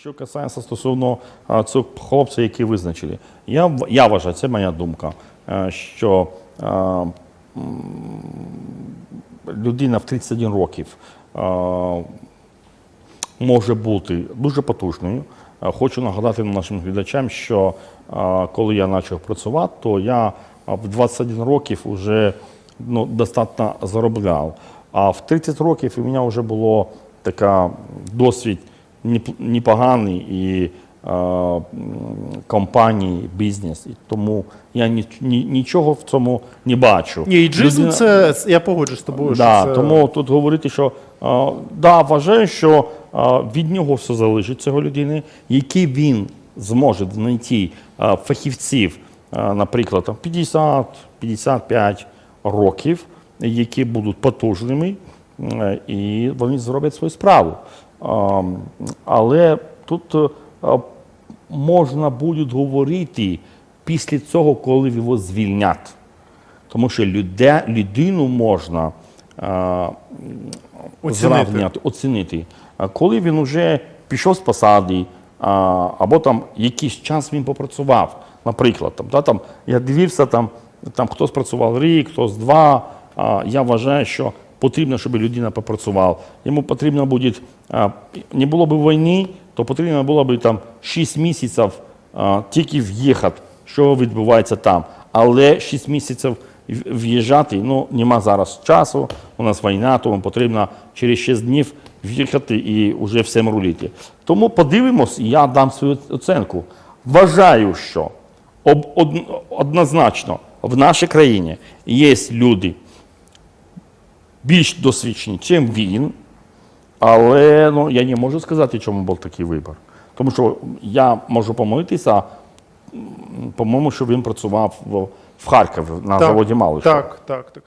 Що касається стосовно цього хлопця, який визначили, я, я вважаю, це моя думка, е, що е, людина в 31 років е, може бути дуже потужною. Хочу нагадати нашим глядачам, що коли я почав працювати, то я в 21 років вже ну, достатньо заробляв. А в 30 років у мене вже було така досвід непоганий і компанії, бізнес. І тому я ні, ні, нічого в цьому не бачу. Ні, іджизм це я погоджуюсь з тобою. Да, що це... Тому тут говорити, що да, вважаю, що від нього все залежить цього людини, які він зможе знайти фахівців, наприклад, там 50-55 років, які будуть потужними, і вони зроблять свою справу. Е, але тут е, можна буде говорити після цього, коли його звільнять. Тому що люде, людину можна е, Оцінити. оцінити. Коли він вже пішов з посади, або там якийсь час він попрацював, наприклад, там, да, там, я дивився, там, там хтось працював рік, хтось два. Я вважаю, що потрібно, щоб людина попрацювала. Йому потрібно буде, не було б війни, то потрібно було б там 6 місяців тільки в'їхати, що відбувається там. Але 6 місяців в'їжджати, ну, нема зараз часу, у нас війна, тому потрібно через 6 днів в'їхати і вже всім рулити. Тому подивимось, і я дам свою оцінку. Вважаю, що однозначно в нашій країні є люди більш досвідчені, ніж він, але ну, я не можу сказати, чому був такий вибір. Тому що я можу помилитися, по-моєму, що він працював в, Харкові на так, заводі Малишева. Так, так, так.